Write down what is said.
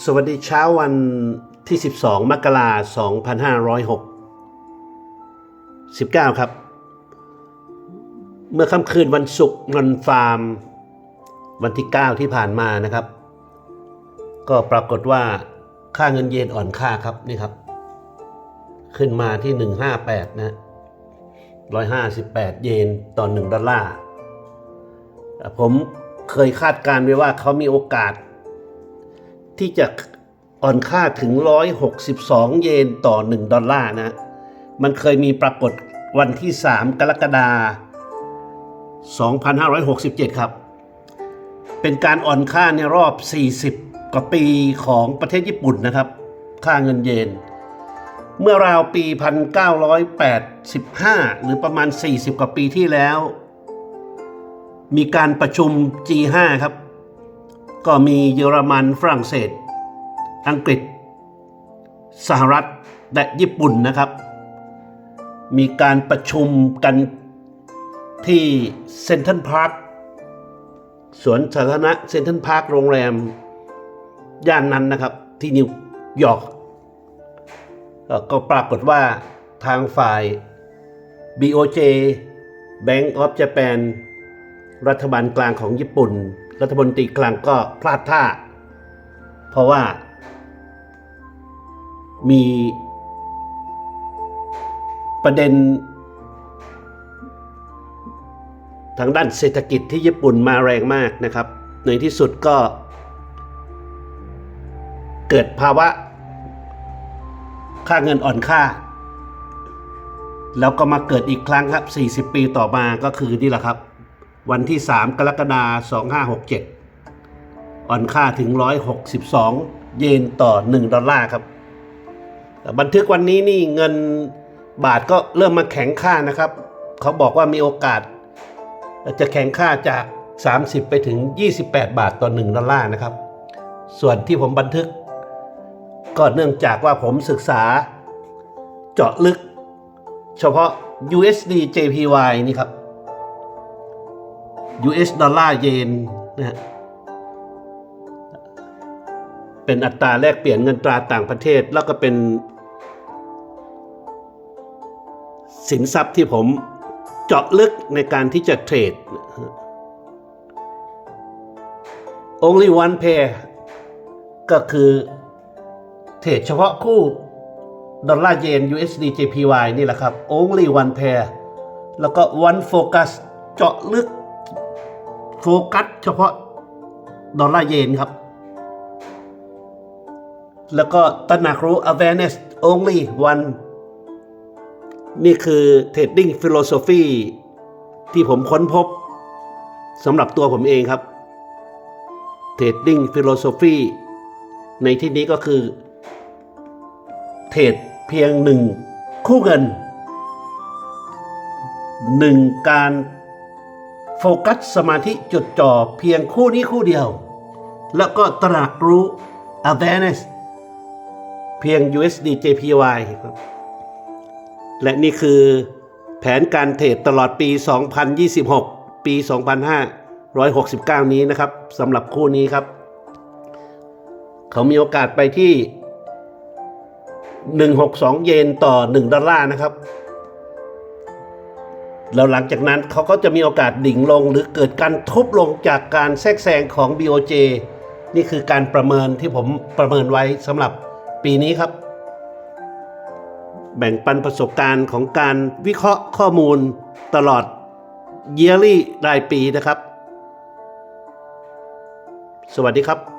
สวัสดีเช้าวันที่ 12 มกราคม2519 ครับ เมื่อค่ำคืนวันศุกร์เงินฟาร์ม วันที่ 9 ที่ผ่านมานะครับ ก็ปรากฏว่าค่าเงินเยนอ่อนค่าครับนี่ครับ ขึ้นมาที่ 158 นะ 158 เยนต่อ 1 ดอลลาร์ ผมเคยคาดการณ์ไว้ว่าเขามีโอกาส ที่จะอ่อนค่าถึง 162 เยนต่อ 1 ดอลลาร์นะ มันเคยมีปรากฏวันที่ 3 กรกฎาคม2567 ครับ เป็นการอ่อนค่าในรอบ 40 กว่าปีของประเทศญี่ปุ่นนะครับ ค่าเงินเยน เมื่อราวปี 1985 หรือประมาณ 40 กว่าปีที่แล้ว มีการประชุม G5 ครับ ก็มีเยอรมันฝรั่งเศส อังกฤษ สหรัฐ และญี่ปุ่นนะครับ มีการประชุมกันที่เซนทัลพาร์คสวนสาธารณะเซนทัลพาร์คโรงแรม ย่านนั้นนะครับ ที่นิวยอร์กก็ปรากฏว่าทางฝ่าย BOJ Bank of Japan รัฐบาลกลางของญี่ปุ่น รัฐมนตรีกลางก็พลาดท่า เพราะว่ามีประเด็น ทางด้านเศรษฐกิจที่ญี่ปุ่นมาแรงมากนะครับ ในที่สุดก็ เกิดภาวะ ค่าเงินอ่อนค่า แล้วก็มาเกิดอีกครั้งครับ 40 ปีต่อมาก็คือนี่แหละครับ วันที่ 3 กรกฎาคม 2567 อ่อนค่าถึง 162 เยนต่อ 1 ดอลลาร์ครับ บันทึกวันนี้นี่เงินบาทก็เริ่มมาแข็งค่านะครับ เขาบอกว่ามีโอกาส จะแข็งค่าจาก 30 ไปถึง 28 บาทต่อ 1 ดอลลาร์นะครับ ส่วนที่ผมบันทึก ก็เนื่องจากว่าผมศึกษาเจาะลึก เฉพาะ USD JPY นี่ครับ US ดอลลาร์เยนนะฮะเป็นอัตราแลกเปลี่ยนเงินตราต่างประเทศ แล้วก็เป็น สินทรัพย์ที่ผมเจาะลึกในการที่จะเทรด only one pair ก็คือเทรดเฉพาะคู่ดอลลาร์เยน USD JPY นี่แหละครับ only one pair แล้วก็ one focus เจาะลึก โฟกัสเฉพาะดอลลาร์เยนครับ แล้วก็ตระหนักรู้ awareness only one นี่คือ trading philosophy ที่ผมค้นพบสำหรับตัวผมเองครับ trading philosophy ในที่นี้ก็คือ เทรดเพียงหนึ่งคู่เงินหนึ่งการ โฟกัสสมาธิจดจ่อเพียงคู่นี้คู่เดียว แล้วก็ตระหนักรู้ awareness เพียง USD JPY ครับและนี่คือแผนการเทรดตลอดปี 2026 ปี 2569 นี้นะครับสำหรับคู่นี้ครับ เขามีโอกาสไปที่ 162 เยนต่อ 1 ดอลลาร์นะครับ แล้วหลังจากนั้นเขาก็จะมีโอกาสดิ่งลง หรือเกิดการทุบลงจากการแทรกแซงของ BOJ นี่คือการประเมินที่ผมประเมินไว้สำหรับปีนี้ครับ แบ่งปันประสบการณ์ของการวิเคราะห์ข้อมูลตลอด yearly รายปีนะครับ สวัสดีครับ